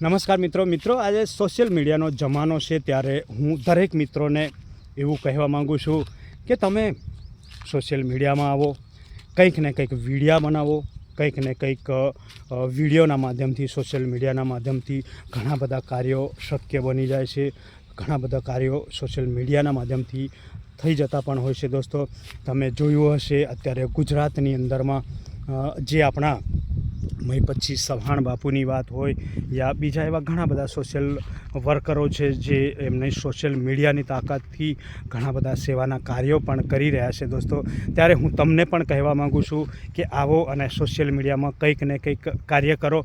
નમસ્કાર મિત્રો. મિત્રો, આજે સોશિયલ મીડિયાનો જમાનો છે ત્યારે હું દરેક મિત્રોને એવું કહેવા માગું છું કે તમે સોશિયલ મીડિયામાં આવો, કંઈક ને કંઈક વિડીયા બનાવો, કંઈક ને કંઈક વિડીયોના માધ્યમથી સોશિયલ મીડિયાના માધ્યમથી ઘણા બધા કાર્યો શક્ય બની જાય છે. ઘણા બધા કાર્યો સોશિયલ મીડિયાના માધ્યમથી થઈ જતા પણ હોય છે દોસ્તો. તમે જોયું હશે, અત્યારે ગુજરાતની અંદરમાં જે આપણા મય પછી સભાણ બાપુની વાત હોય યા બીજા એવા ઘણા બધા સોશિયલ વર્કરો છે જે એમને સોશિયલ મીડિયાની તાકાતથી ઘણા બધા સેવાના કાર્યો પણ કરી રહ્યા છે. દોસ્તો, ત્યારે હું તમને પણ કહેવા માગું છું કે આવો અને સોશિયલ મીડિયામાં કંઈક ને કંઈક કાર્ય કરો.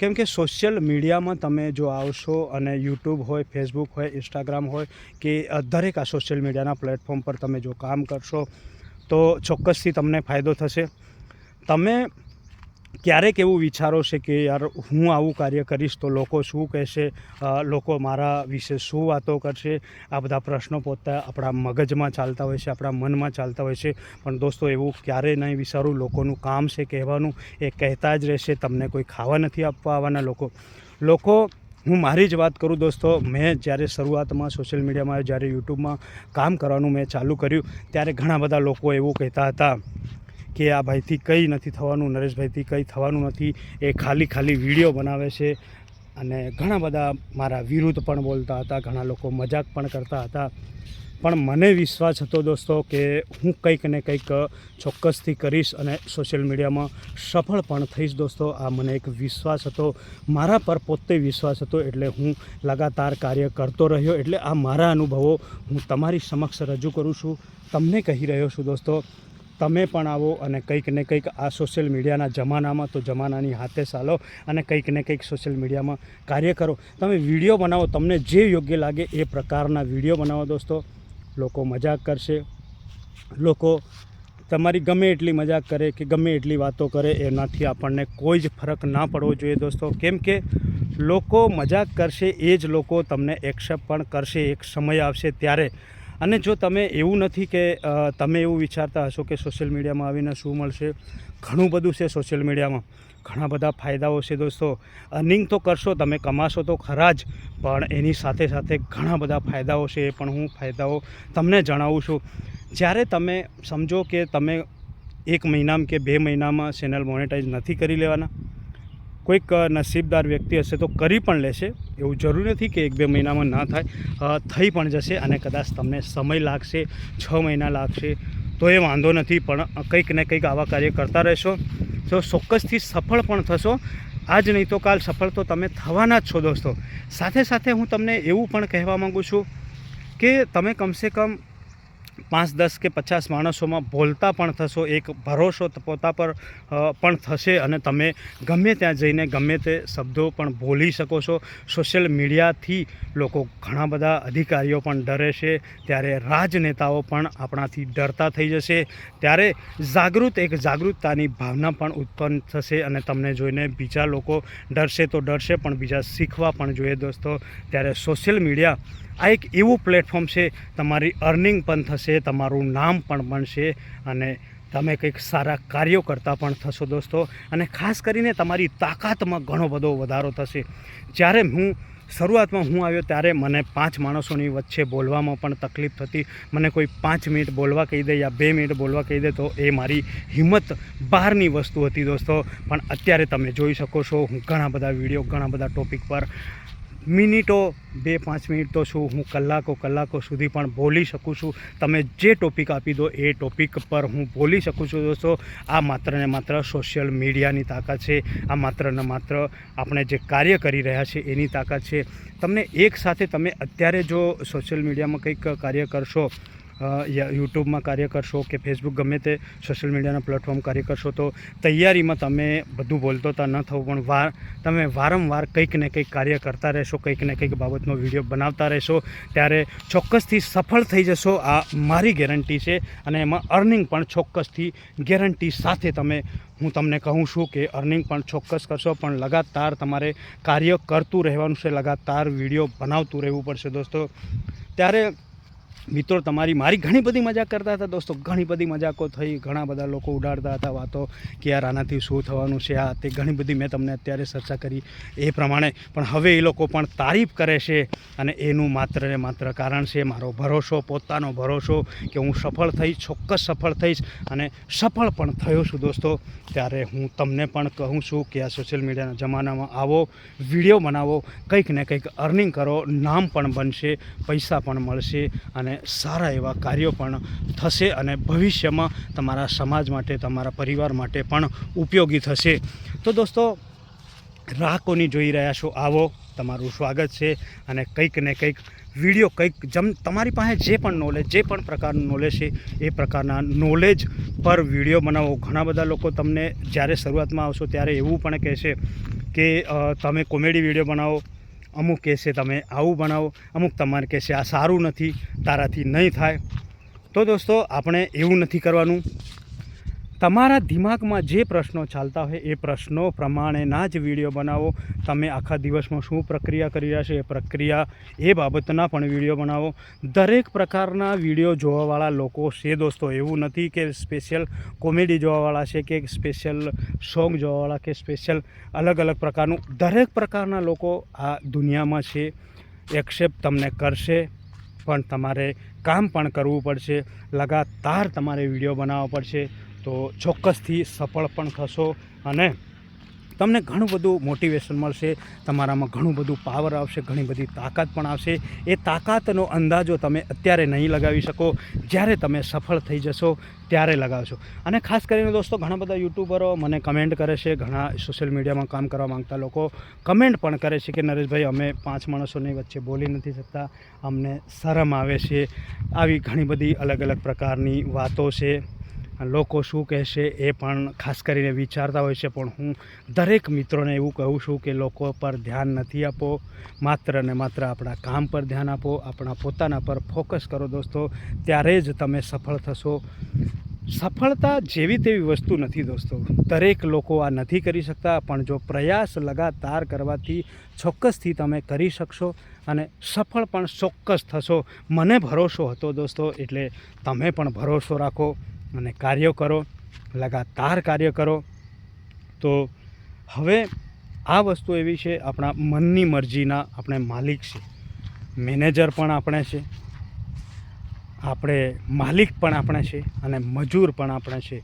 કેમ કે સોશિયલ મીડિયામાં તમે જો આવશો અને યુટ્યુબ હોય ફેસબુક હોય ઇન્સ્ટાગ્રામ હોય કે દરેક આ સોશિયલ મીડિયાના પ્લેટફોર્મ પર તમે જો કામ કરશો તો ચોક્કસથી તમને ફાયદો થશે. તમે ક્યારેક એવું વિચારો છે કે યાર હું આવું કાર્ય કરીશ તો લોકો શું કહેશે? લોકો મારા વિશે શું વાતો કરશે? આ બધા પ્રશ્નો પોતા આપણા મગજમાં ચાલતા હોય છે, આપણા મનમાં ચાલતા હોય છે. પણ દોસ્તો, એવું ક્યારેય નહીં વિચારું. લોકોનું કામ છે કહેવાનું. એ કહેતા જ રહેશે. તમને કોઈ ખાવા નથી આપવા આવવાના લોકો. લોકો, હું મારી જ વાત કરું દોસ્તો. મેં જ્યારે શરૂઆતમાં સોશિયલ મીડિયામાં, જ્યારે યુટ્યુબમાં કામ કરવાનું મેં ચાલુ કર્યું, ત્યારે ઘણા બધા લોકો એવું કહેતા હતા કે આ ભાઈથી કંઈ નથી થવાનું, નરેશભાઈથી કંઈ થવાનું નથી. એ ખાલી ખાલી વીડિયો બનાવે છે અને ઘણા બધા મારા વિરુદ્ધ પણ બોલતા હતા, ઘણા લોકો મજાક પણ કરતા હતા. પણ મને વિશ્વાસ હતો દોસ્તો કે હું કંઈક ને કંઈક ચોક્કસથી કરીશ અને સોશિયલ મીડિયામાં સફળ પણ થઈશ દોસ્તો. આ મને એક વિશ્વાસ હતો, મારા પર પોતે વિશ્વાસ હતો એટલે હું લગાતાર કાર્ય કરતો રહ્યો. એટલે આ મારા અનુભવો હું તમારી સમક્ષ રજૂ કરું છું. તમને કહી રહ્યો છું દોસ્તો તમે પણ આવો અને કંઈક ને કંઈક આ સોશિયલ મીડિયાના જમાનામાં તો જમાનાની હાથે ચાલો અને કંઈક ને કંઈક સોશિયલ મીડિયામાં કાર્ય કરો. તમે વીડિયો બનાવો, તમને જે યોગ્ય લાગે એ પ્રકારના વીડિયો બનાવો દોસ્તો. લોકો મજાક કરશે. લોકો તમારી ગમે એટલી મજાક કરે કે ગમે એટલી વાતો કરે, એનાથી આપણને કોઈ જ ફરક ના પડવો જોઈએ દોસ્તો. કેમ કે લોકો મજાક કરશે, એ જ લોકો તમને એક્સેપ્ટ પણ કરશે. એક સમય આવશે ત્યારે અને જો તમે એવું નથી કે તમે એવું વિચારતા હશો કે સોશિયલ મીડિયામાં આવીને શું મળશે? ઘણું બધું છે સોશિયલ મીડિયામાં. ઘણા બધા ફાયદાઓ છે દોસ્તો. અર્નિંગ તો કરશો, તમે કમાશો તો ખરા જ. પણ એની સાથે સાથે ઘણા બધા ફાયદાઓ છે, એ પણ હું ફાયદાઓ તમને જણાવું છું. જ્યારે તમે સમજો કે તમે એક મહિનામાં કે બે મહિનામાં ચેનલ મોનેટાઈઝ નથી કરી લેવાના કોઈક નસીબદાર વ્યક્તિ હશે તો કરી પણ લેશે. એવું જરૂરી નથી કે એક બે મહિનામાં ના થાય. થઈ પણ જશે અને કદાચ તમને સમય લાગશે, છ મહિના લાગશે, તો એ વાંધો નથી. પણ કંઈક ને કંઈક આવા કાર્ય કરતા રહેશો. તો ચોક્કસથી સફળ પણ થશો. આજ નહીં તો કાલ સફળ તો તમે થવાના જ છો દોસ્તો. સાથે સાથે હું તમને એવું પણ કહેવા માગું છું કે તમે કમસે કમ પાંચ, દસ કે પચાસ માણસોમાં બોલતા પણ થશો, એક ભરોસો પોતા પર પણ થશે અને તમે ગમે ત્યાં જઈને ગમે તે શબ્દો પણ બોલી શકો છો. સોશિયલ મીડિયાથી લોકો ઘણા બધા અધિકારીઓ પણ ડરે છે, ત્યારે રાજનેતાઓ પણ આપણાથી ડરતા થઈ જશે. ત્યારે જાગૃત, એક જાગૃતતાની ભાવના પણ ઉત્પન્ન થશે અને તમને જોઈને બીજા લોકો ડરશે તો ડરશે, પણ બીજા શીખવા પણ જોઈએ દોસ્તો. ત્યારે સોશિયલ મીડિયા આ એક એવું પ્લેટફોર્મ છે, તમારી અર્નિંગ પણ થશે તમારું નામ પણ બનશે અને તમે કંઈક સારા કાર્યો કરતા પણ થશો દોસ્તો. અને ખાસ કરીને તમારી તાકાતમાં ઘણો બધો વધારો થશે. જ્યારે હું શરૂઆતમાં હું આવ્યો ત્યારે મને પાંચ માણસોની વચ્ચે બોલવામાં પણ તકલીફ થતી. મને કોઈ પાંચ મિનિટ બોલવા કહી દે યા બે મિનિટ બોલવા કહી દે તો એ મારી હિંમત બહારની વસ્તુ હતી દોસ્તો. પણ અત્યારે તમે જોઈ શકો છો હું ઘણા બધા વીડિયો, ઘણા બધા ટોપિક પર મિનિટો, બે પાંચ મિનિટ તો શું હું કલાકો કલાકો સુધી પણ બોલી શકું છું. તમે જે ટોપિક આપી દો એ ટોપિક પર હું બોલી શકું છું દોસ્તો. આ માત્ર ને માત્ર સોશિયલ મીડિયાની તાકાત છે. આ માત્ર ને માત્ર આપણે જે કાર્ય કરી રહ્યા છે એની તાકાત છે. તમને એક સાથે તમે અત્યારે જો સોશિયલ મીડિયામાં કંઈક કાર્ય કરશો યુટ્યુબમાં કાર્ય કરશો કે ફેસબુક ગમે તે સોશિયલ મીડિયાના પ્લેટફોર્મ કાર્ય કરશો તો તૈયારીમાં તમે બધું બોલતો તા ન થવું, પણ વાર તમે વારંવાર કંઈક ને કંઈક કાર્ય કરતા રહેશો, કંઈક ને કંઈક બાબતનો વીડિયો બનાવતા રહેશો, ત્યારે ચોક્કસથી સફળ થઈ જશો, આ મારી ગેરંટી છે, અને એમાં અર્નિંગ પણ ચોક્કસથી ગેરંટી સાથે તમે, હું તમને કહું છું કે અર્નિંગ પણ ચોક્કસ કરશો, પણ લગાતાર તમારે કાર્ય કરતું રહેવાનું છે, લગાતાર વીડિયો બનાવતું રહેવું પડશે, દોસ્તો. ત્યારે મિત્રો, તમારી મારી ઘણી બધી મજાક કરતા હતા દોસ્તો. ઘણી બધી મજાકો થઈ, ઘણા બધા લોકો ઉડાડતા હતા વાતો કે યાર આનાથી શું થવાનું છે, આ તે ઘણી બધી મેં તમને અત્યારે ચર્ચા કરી એ પ્રમાણે. પણ હવે એ લોકો પણ તારીફ કરે છે અને એનું માત્ર ને માત્ર કારણ છે મારો ભરોસો, પોતાનો ભરોસો કે હું સફળ થઈશ, ચોક્કસ સફળ થઈશ અને સફળ પણ થયો છું દોસ્તો. ત્યારે હું તમને પણ કહું છું કે આ સોશિયલ મીડિયાના જમાનામાં આવો, વીડિયો બનાવો, કંઈક ને કંઈક અર્નિંગ કરો, નામ પણ બનશે, પૈસા પણ મળશે અને સારા એવા કાર્યો પણ થશે અને ભવિષ્યમાં તમારા સમાજ માટે, તમારા પરિવાર માટે પણ ઉપયોગી થશે. તો દોસ્તો, રાહ કોની જોઈ રહ્યા છો? આવો, તમારું સ્વાગત છે અને કંઈક ને કંઈક વીડિયો, કંઈક જમ તમારી પાસે જે પણ નોલેજ જે પણ પ્રકારનું નોલેજ છે, એ પ્રકારના નોલેજ પર વીડિયો બનાવો. ઘણા બધા લોકો તમને જ્યારે શરૂઆતમાં આવશો ત્યારે એવું પણ કહેશે કે તમે કોમેડી વીડિયો બનાવો, અમુક કહેશે તમે આવું બનાવો, અમુક તમારે કહેશે આ સારું નથી તારાથી નહીં થાય. તો દોસ્તો, આપણે એવું નથી કરવાનું. તમારા દિમાગમાં જે પ્રશ્નો ચાલતા હોય એ પ્રશ્નો પ્રમાણેના જ વીડિયો બનાવો. તમે આખા દિવસમાં શું પ્રક્રિયા કરી રહ્યા છો એ પ્રક્રિયા, એ બાબતના પણ વીડિયો બનાવો. દરેક પ્રકારના વીડિયો જોવાવાળા લોકો છે દોસ્તો, એવું નથી કે સ્પેશિયલ કોમેડી જોવાવાળા છે કે સ્પેશિયલ સોંગ જોવાવાળા કે સ્પેશિયલ અલગ અલગ પ્રકારનું. દરેક પ્રકારના લોકો આ દુનિયામાં છે. એક્સેપ્ટ તમને કરશે પણ તમારે કામ પણ કરવું પડશે. લગાતાર તમારે વીડિયો બનાવવો પડશે. તો ચોક્કસથી સફળ પણ થશો અને તમને ઘણું બધું મોટિવેશન મળશે, તમારામાં ઘણું બધું પાવર આવશે, ઘણી બધી તાકાત પણ આવશે. એ તાકાતનો અંદાજો તમે અત્યારે નહીં લગાવી શકો. જ્યારે તમે સફળ થઈ જશો, ત્યારે લગાવશો. અને ખાસ કરીને દોસ્તો, ઘણા બધા યુટ્યુબરો મને કમેન્ટ કરે છે, ઘણા સોશિયલ મીડિયામાં કામ કરવા માગતા લોકો કમેન્ટ પણ કરે છે કે, નરેશભાઈ, અમે પાંચ માણસોની વચ્ચે બોલી નથી શકતા. અમને શરમ આવે છે. આવી ઘણી બધી અલગ અલગ પ્રકારની વાતો છે. લોકો શું કહેશે એ પણ ખાસ કરીને વિચારતા હોય છે, પણ હું દરેક મિત્રોને એવું કહું છું કે લોકો પર ધ્યાન નથી આપો. માત્ર ને માત્ર આપણા કામ પર ધ્યાન આપો, આપણા પોતાના પર ફોકસ કરો દોસ્તો. ત્યારે જ તમે સફળ થશો. સફળતા જેવી તેવી વસ્તુ નથી દોસ્તો. દરેક લોકો આ નથી કરી શકતા, પણ જો પ્રયાસ લગાતાર કરવાથી ચોક્કસથી તમે કરી શકશો અને સફળ પણ ચોક્કસ થશો. મને ભરોસો હતો દોસ્તો, એટલે તમે પણ ભરોસો રાખો. અને કાર્યો કરો, લગાતાર કાર્ય કરો. તો હવે આ વસ્તુ એવી છે, આપણા મનની મરજીના આપણે માલિક છે. મેનેજર પણ આપણે છે. આપણે માલિક પણ આપણે છે અને મજૂર પણ આપણે છે.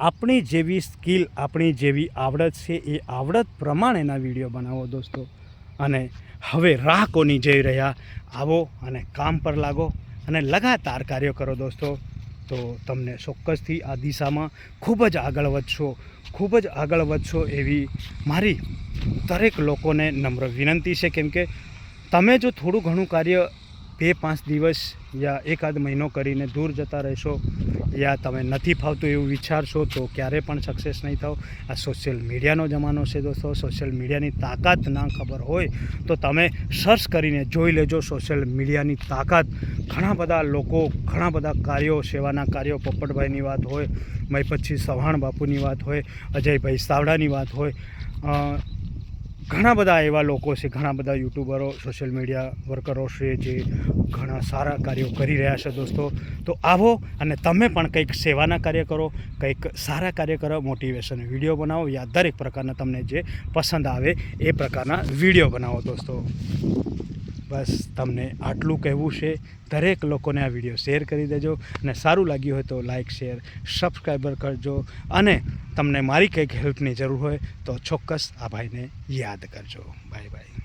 આપણી જેવી સ્કિલ, આપણી જેવી આવડત છે એ આવડત પ્રમાણેના વીડિયો બનાવો દોસ્તો. અને હવે રાહ કોની જઈ રહ્યા? આવો અને કામ પર લાગો અને લગાતાર કાર્યો કરો દોસ્તો. તો તમને ચોક્કસથી આ દિશામાં ખૂબ જ આગળ વધશો, ખૂબ જ આગળ વધશો એવી મારી દરેક લોકોને નમ્ર વિનંતી છે. કેમ કે તમે જો થોડું ઘણું કાર્ય બે પાંચ દિવસ યા એકાદ મહિનો કરીને દૂર જતા રહેશો યા તમે નથી ફાવતું એવું વિચારશો તો ક્યારે પણ સક્સેસ નહીં થાવ. આ સોશિયલ મીડિયાનો જમાનો છે દોસ્તો. સોશિયલ મીડિયાની તાકાત ના ખબર હોય તો તમે સર્ચ કરીને જોઈ લેજો સોશિયલ મીડિયાની તાકાત. ઘણા બધા લોકો, ઘણા બધા કાર્યો, સેવાના કાર્યો, પોપટભાઈની વાત હોય મય પછી સવાણ બાપુની વાત હોય, અજયભાઈ સાવડાની વાત હોય ઘણા બધા એવા લોકો છે, ઘણા બધા યુટ્યુબરો, સોશિયલ મીડિયા વર્કરો છે જે ઘણા સારા કાર્યો કરી રહ્યા છે દોસ્તો. તો આવો અને તમે પણ કંઈક સેવાના કાર્ય કરો, કંઈક સારા કાર્ય કરો મોટિવેશન વીડિયો બનાવો, યા દરેક પ્રકારના તમને જે પસંદ આવે એ પ્રકારના વીડિયો બનાવો દોસ્તો. બસ તમને આટલું કહેવું છે. દરેક લોકોને આ વીડિયો શેર કરી દેજો અને સારું લાગ્યું હોય તો લાઇક શેર, સબસ્ક્રાઈબર કરજો અને તમને મારી કંઈક હેલ્પની જરૂર હોય તો ચોક્કસ આ ભાઈને યાદ કરજો. Bye bye.